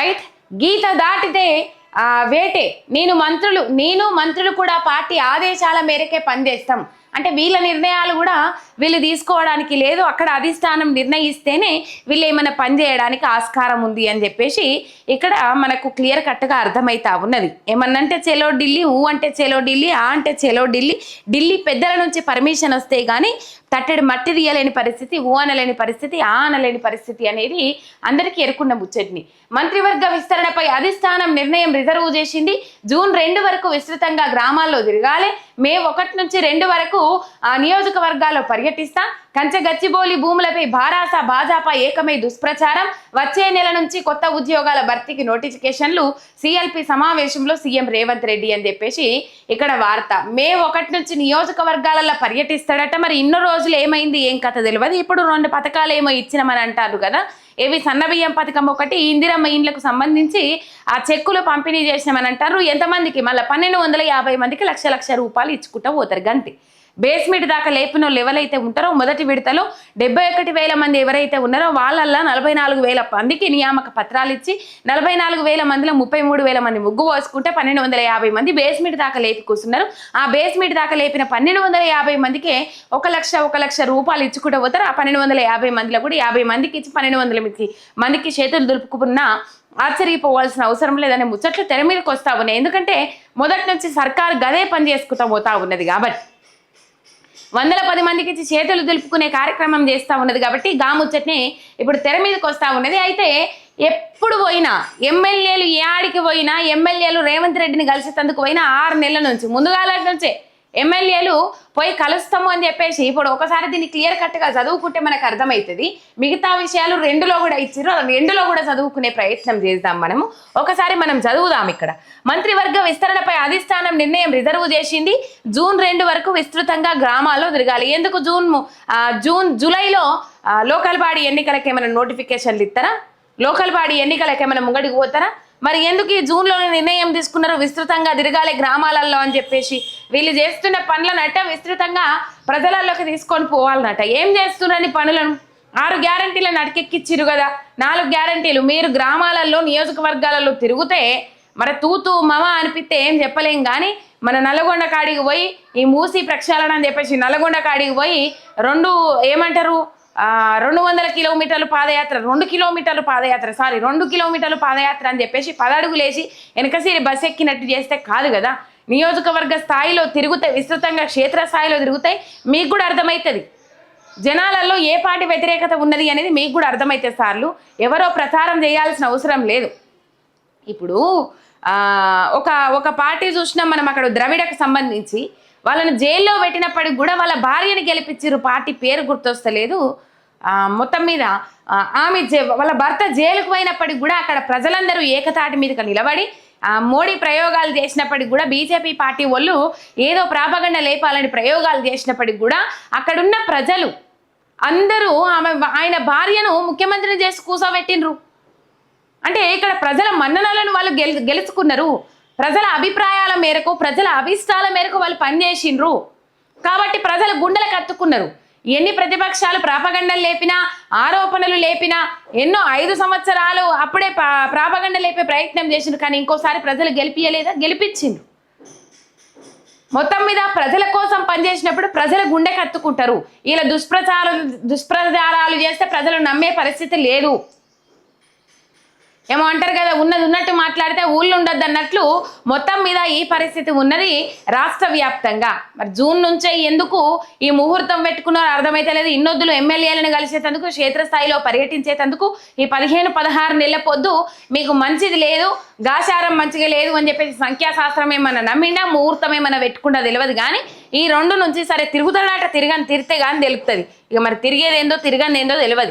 Right? గీత దాటితే ఆ, వేటే. నేను మంత్రులు నేను మంత్రులు కూడా పార్టీ ఆదేశాల మేరకే పనిచేస్తాం. అంటే వీళ్ళ నిర్ణయాలు కూడా వీళ్ళు తీసుకోవడానికి లేదు. అక్కడ అధిష్టానం నిర్ణయిస్తేనే వీళ్ళు ఏమైనా పనిచేయడానికి ఆస్కారం ఉంది అని చెప్పేసి ఇక్కడ మనకు క్లియర్ కట్గా అర్థమవుతా ఉన్నది. ఏమన్నంటే చెలో ఢిల్లీ ఊ అంటే చెలో ఢిల్లీ ఆ అంటే చెలో ఢిల్లీ ఢిల్లీ పెద్దల నుంచి పర్మిషన్ వస్తే కానీ తట్టెడు మట్టి తీయలేని పరిస్థితి ఊ అనలేని పరిస్థితి ఆ అనలేని పరిస్థితి అనేది అందరికీ ఎరుకున్న ముచ్చటిని. మంత్రివర్గ విస్తరణపై అధిష్టానం నిర్ణయం రిజర్వ్ చేసింది. జూన్ రెండు వరకు విస్తృతంగా గ్రామాల్లో తిరగాలి. మే ఒకటి నుంచి రెండు వరకు ఆ నియోజకవర్గాల్లో పర్యటిస్తా. కంచగచ్చిబోలి భూములపై భారాస భాజపా ఏకమై దుష్ప్రచారం. వచ్చే నెల నుంచి కొత్త ఉద్యోగాల భర్తీకి నోటిఫికేషన్లు. సిఎల్పి సమావేశంలో సీఎం రేవంత్ రెడ్డి అని చెప్పేసి ఇక్కడ వార్త. మే ఒకటి నుంచి నియోజకవర్గాలలో పర్యటిస్తాడట. మరి ఇన్ని రోజులు ఏమైంది? ఏం కథ తెలియదు ఇప్పుడు రెండు పథకాలు ఏమో ఇచ్చినామని అంటారు కదా. ఏవి సన్నబియ్యం పథకం ఒకటి ఇందిరమ్మ ఇండ్లకు సంబంధించి ఆ చెక్కులు పంపిణీ చేసినామని అంటారు. ఎంతమందికి? మళ్ళీ పన్నెండు వందల యాభై మందికి లక్ష లక్ష రూపాయలు ఇచ్చుకుంటూ పోతారు గంతి. బేస్మెంట్ దాకా లేపిన వాళ్ళు ఎవరైతే ఉంటారో మొదటి విడతలో డెబ్బై ఒకటి వేల మంది ఎవరైతే ఉన్నారో వాళ్ళల్లో నలభై నాలుగు వేల మందికి నియామక పత్రాలు ఇచ్చి నలభై నాలుగు వేల మందిలో ముప్పై మూడు వేల మంది ముగ్గు పోసుకుంటే పన్నెండు వందల యాభై మంది బేస్మెంట్ దాకా లేపి కూర్చున్నారు. ఆ బేస్మెంట్ దాకా లేపిన పన్నెండు వందల యాభై మందికి ఒక లక్ష ఒక లక్ష రూపాయలు ఇచ్చుకుంటూ పోతారు. ఆ పన్నెండు వందల యాభై మందిలో కూడా యాభై మందికి ఇచ్చి పన్నెండు వందల మందికి మందికి చేతులు దులుపుకున్న ఆశ్చర్యపోవాల్సిన అవసరం లేదనే ముచ్చట్లు తెర మీదకి వస్తా ఉన్నాయి. ఎందుకంటే మొదటి నుంచి సర్కారు గదే పని చేసుకుంటా పోతా ఉన్నది కాబట్టి. వందల పది మందికి ఇచ్చి చేతులు దులుపుకునే కార్యక్రమం చేస్తూ ఉన్నది కాబట్టి గా ముచ్చట్ని ఇప్పుడు తెర మీదకి వస్తూ ఉన్నది. అయితే ఎప్పుడు పోయినా ఎమ్మెల్యేలు ఏ ఆడికి పోయినా ఎమ్మెల్యేలు రేవంత్ రెడ్డిని కలిసేందుకు పోయినా ఆరు నెలల నుంచి ముందుగాల నుంచే ఎమ్మెల్యేలు పోయి కలుస్తాము అని చెప్పేసి ఇప్పుడు ఒకసారి దీన్ని క్లియర్ కట్గా చదువుకుంటే మనకు అర్థమవుతుంది. మిగతా విషయాలు రెండులో కూడా ఇచ్చారు రెండులో కూడా చదువుకునే ప్రయత్నం చేద్దాం మనము. ఒకసారి మనం చదువుదాం ఇక్కడ. మంత్రివర్గ విస్తరణపై అధిష్టానం నిర్ణయం రిజర్వ్ చేసింది. జూన్ రెండు వరకు విస్తృతంగా గ్రామాల్లో తిరగాలి. ఎందుకు జూన్ జూన్ జూలైలో లోకల్ బాడీ ఎన్నికలకు ఏమైనా నోటిఫికేషన్లు ఇస్తారా లోకల్ బాడీ ఎన్నికలకు ఏమైనా ముంగడికి పోతారా? మరి ఎందుకు ఈ జూన్లోనే నిర్ణయం తీసుకున్నారు విస్తృతంగా తిరగాలి గ్రామాలలో అని చెప్పేసి వీళ్ళు చేస్తున్న పనులనట విస్తృతంగా ప్రజలలోకి తీసుకొని పోవాలన్నట ఏం చేస్తున్నారని పనులను? ఆరు గ్యారంటీలను అటకెక్కిచ్చిరు కదా. నాలుగు గ్యారంటీలు. మీరు గ్రామాలలో నియోజకవర్గాలలో తిరిగితే మరి తూతూ మమ అనిపిస్తే ఏం చెప్పలేం కానీ మన నల్గొండ కాడికి పోయి ఈ మూసి ప్రక్షాళన అని చెప్పేసి నల్గొండ కాడికి పోయి రెండు ఏమంటారు? రెండు వందల కిలోమీటర్లు పాదయాత్ర రెండు కిలోమీటర్లు పాదయాత్ర సారీ రెండు కిలోమీటర్లు పాదయాత్ర అని చెప్పేసి పదడుగులేసి వెనకసిరి బస్ ఎక్కినట్టు చేస్తే కాదు కదా. నియోజకవర్గ స్థాయిలో తిరుగుతాయి విస్తృతంగా క్షేత్ర స్థాయిలో తిరుగుతాయి మీకు కూడా అర్థమవుతుంది జనాలలో ఏ పార్టీ వ్యతిరేకత ఉన్నది అనేది మీకు కూడా అర్థమైతే సార్లు ఎవరో ప్రచారం చేయాల్సిన అవసరం లేదు. ఇప్పుడు ఒక ఒక పార్టీ చూసినాం మనం అక్కడ ద్రవిడకు సంబంధించి వాళ్ళని జైల్లో పెట్టినప్పటికి కూడా వాళ్ళ భార్యని గెలిపించారు పార్టీ పేరు గుర్తొస్తలేదు. మొత్తం మీద ఆమె జే వాళ్ళ భర్త జైలుకు పోయినప్పటికి కూడా అక్కడ ప్రజలందరూ ఏకతాటి మీదకి నిలబడి మోడీ ప్రయోగాలు చేసినప్పటికి కూడా బీజేపీ పార్టీ వాళ్ళు ఏదో ప్రాపగండ లేపాలని ప్రయోగాలు చేసినప్పటికి కూడా అక్కడున్న ప్రజలు అందరూ ఆమె ఆయన భార్యను ముఖ్యమంత్రిని చేసి కూసోబెట్టినరు అంటే ఇక్కడ ప్రజల మన్ననలను వాళ్ళు గెలు గెలుచుకున్నారు. ప్రజల అభిప్రాయాల మేరకు ప్రజల అభిష్టాల మేరకు వాళ్ళు పనిచేసిండ్రు. కాబట్టి ప్రజలు గుండెలకు కత్తుకున్నారు. ఎన్ని ప్రతిపక్షాలు ప్రాపగండలు లేపినా ఆరోపణలు లేపినా ఎన్నో ఐదు సంవత్సరాలు అప్పుడే పా- ప్రాపగండ లేపే ప్రయత్నం చేసిండ్రు. కానీ ఇంకోసారి ప్రజలు గెలిపియలేదా? గెలిపించిండ్రు. మొత్తం మీద ప్రజల కోసం పనిచేసినప్పుడు ప్రజల గుండె కత్తుకుంటారు. ఇలా దుష్ప్రచారాలు దుష్ప్రచారాలు చేస్తే ప్రజలు నమ్మే పరిస్థితి లేదు. ఏమో అంటారు కదా ఉన్నది ఉన్నట్టు మాట్లాడితే ఊళ్ళు ఉండొద్దు అన్నట్లు మొత్తం మీద ఈ పరిస్థితి ఉన్నది రాష్ట్ర వ్యాప్తంగా. మరి జూన్ నుంచే ఎందుకు ఈ ముహూర్తం పెట్టుకున్నారో అర్థమైతే లేదు. ఇన్నొద్దులు ఎమ్మెల్యేలను కలిసేటందుకు క్షేత్రస్థాయిలో పర్యటించేటందుకు ఈ పదిహేను పదహారు నెలల పొద్దు మీకు మంచిది లేదు గాశారం మంచిగా లేదు అని చెప్పేసి సంఖ్యాశాస్త్రం ఏమన్నా నమ్మినా ముహూర్తం ఏమన్నా పెట్టుకుంటా తెలియదు కానీ ఈ రెండు నుంచి సరే తిరుగుతాడట తిరగని తిరితే కానీ తెలుపుతుంది ఇక మరి తిరిగేది ఏందో తిరగని ఏందో తెలియదు